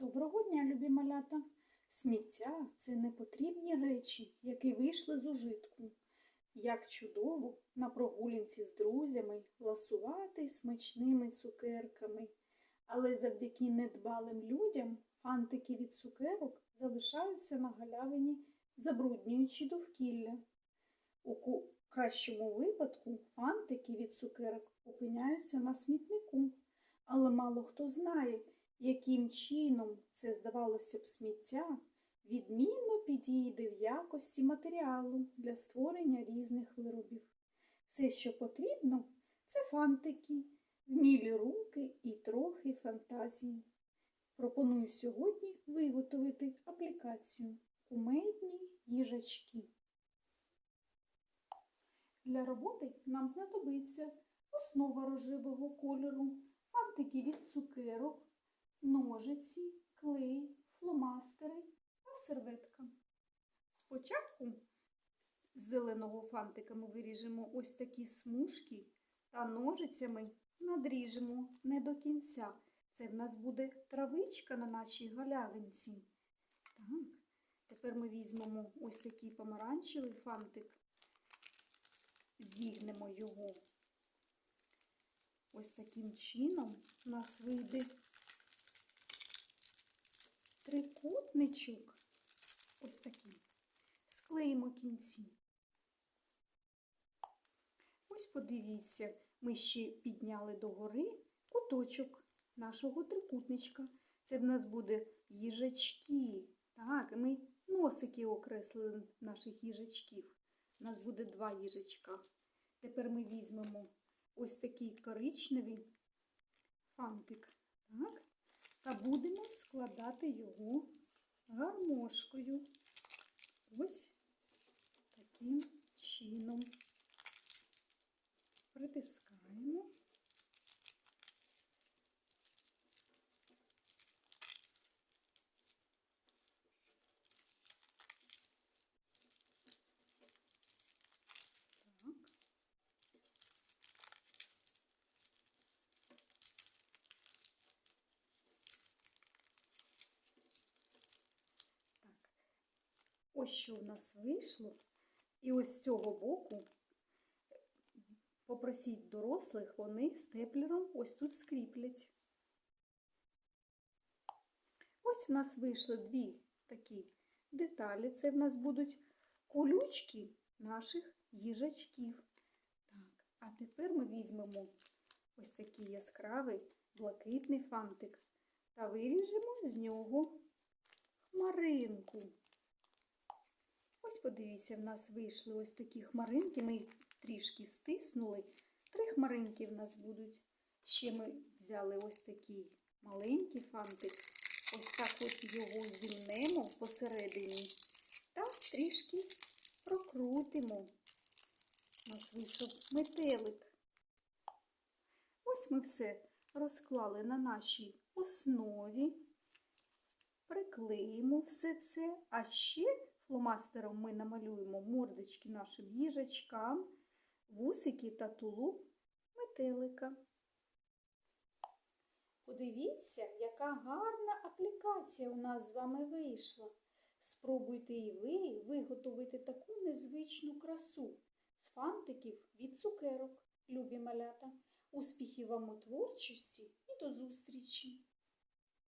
Доброго дня, любі малята! Сміття це непотрібні речі, які вийшли з ужитку. Як чудово на прогулянці з друзями ласувати смачними цукерками. Але завдяки недбалим людям фантики від цукерок залишаються на галявині, забруднюючи довкілля. У кращому випадку фантики від цукерок опиняються на смітнику, але мало хто знає, яким чином це, здавалося б, сміття відмінно підійде в якості матеріалу для створення різних виробів. Все, що потрібно, це фантики, вмілі руки і трохи фантазії. Пропоную сьогодні виготовити аплікацію кумедні їжачки. Для роботи нам знадобиться основа рожевого кольору, фантики від цукерок, ножиці, клей, фломастери та серветка. Спочатку з зеленого фантика ми виріжемо ось такі смужки та ножицями надріжемо не до кінця. Це в нас буде травичка на нашій галявинці. Так. Тепер ми візьмемо ось такий помаранчевий фантик, зігнемо його. Ось таким чином у нас вийде трикутничок. Ось такий. Склеїмо кінці. Ось подивіться, ми ще підняли догори куточок нашого трикутничка. Це в нас буде їжачки. Так, ми носики окреслили наших їжачків. У нас буде два їжачка. Тепер ми візьмемо ось такий коричневий фантик. Так, та будемо складати його гармошкою. Ось таким чином. Притискаємо. Так. Так. Ось що в нас вийшло. І ось з цього боку попросіть дорослих, вони степлером ось тут скріплять. Ось в нас вийшли дві такі деталі. Це в нас будуть колючки наших їжачків. Так, а тепер ми візьмемо ось такий яскравий блакитний фантик та виріжемо з нього хмаринку. Ось подивіться, в нас вийшли ось такі хмаринки. Ми їх трішки стиснули. Три хмаринки в нас будуть. Ще ми взяли ось такий маленький фантик. Ось так от його зімнемо посередині та трішки прокрутимо. У нас вийшов метелик. Ось ми все розклали на нашій основі. Приклеїмо все це, а ще фломастером ми намалюємо мордочки нашим їжачкам, вусики та тулуб метелика. Подивіться, яка гарна аплікація у нас з вами вийшла. Спробуйте і ви виготовити таку незвичну красу з фантиків від цукерок, любі малята. Успіхів вам у творчості і до зустрічі!